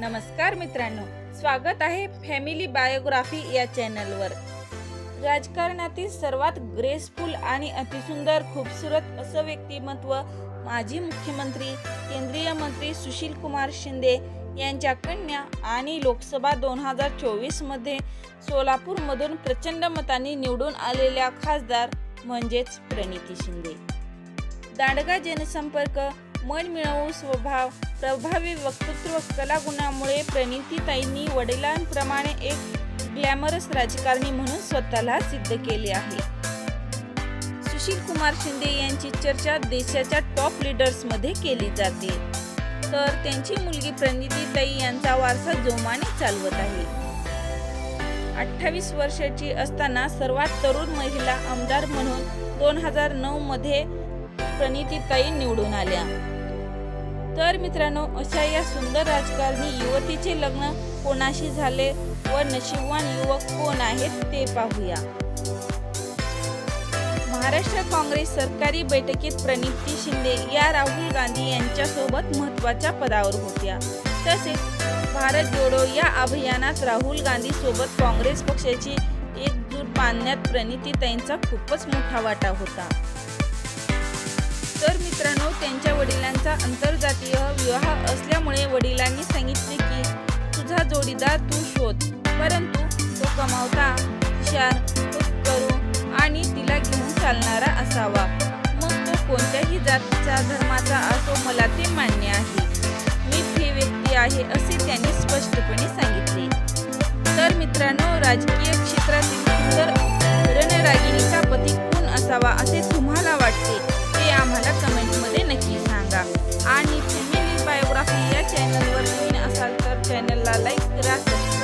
नमस्कार मित्रांनो स्वागत आहे फॅमिली बायोग्राफी या चॅनलवर. राजकारणातील सर्वात ग्रेसफुल आणि अतिसुंदर खूपसूरत असं व्यक्तिमत्व माजी मुख्यमंत्री केंद्रीय मंत्री सुशील कुमार शिंदे यांच्या कन्या आणि लोकसभा दोन हजार चोवीसमध्ये सोलापूरमधून प्रचंड मतांनी निवडून आलेल्या खासदार म्हणजेच प्रणिती शिंदे. दांडगा जनसंपर्क मन मिळवू स्वभाव प्रभावी वक्तृत्व कलागुणामुळे प्रणितीताईंनी वडिलांप्रमाणे एक ग्लॅमरस राजकारणी म्हणून स्वतःला सिद्ध केले आहे. सुशील कुमार शिंदे यांची चर्चा देशाच्या टॉप लीडर्समध्ये केली जाते. तर त्यांची मुलगी प्रणितीताई यांचा वारसा जोमाने चालवत आहे. अठ्ठावीस वर्षाची असताना सर्वात तरुण महिला आमदार म्हणून दोन हजार नऊमध्ये मध्ये प्रणितीताई निवडून आल्या. तर मित्रांनो अशा या सुंदर राजकारणी युवतीचे लग्न कोणाशी झाले व नशीबवान युवक कोण आहेत ते पाहूया. महाराष्ट्र काँग्रेस सरकारी बैठकीत प्रणिती शिंदे या राहुल गांधी यांच्यासोबत महत्त्वाच्या पदावर होत्या. तसेच भारत जोडो या अभियानात राहुल गांधी सोबत काँग्रेस पक्षाची एकजूट बांधण्यात प्रणितीताईंचा खूपच मोठा वाटा होता. तर मित्रांनो त्यांच्या वडिलांचा आंतरजातीय विवाह असल्यामुळे वडिलांनी सांगितले की तुझा जोडीदार तू शोध. परंतु तो कमावता हुशार करू आणि तिला घेऊन चालणारा असावा. मग तो कोणत्याही जातीचा धर्माचा असो मला ते मान्य आहे. मी ती व्यक्ती आहे असे त्यांनी स्पष्टपणे सांगितले. तर मित्रांनो राजकीय क्षेत्रातील सुंदर रणरागिणीचा पती कोण असावा असे तुम्हाला वाटते? आणि फॅमिली बायोग्राफी या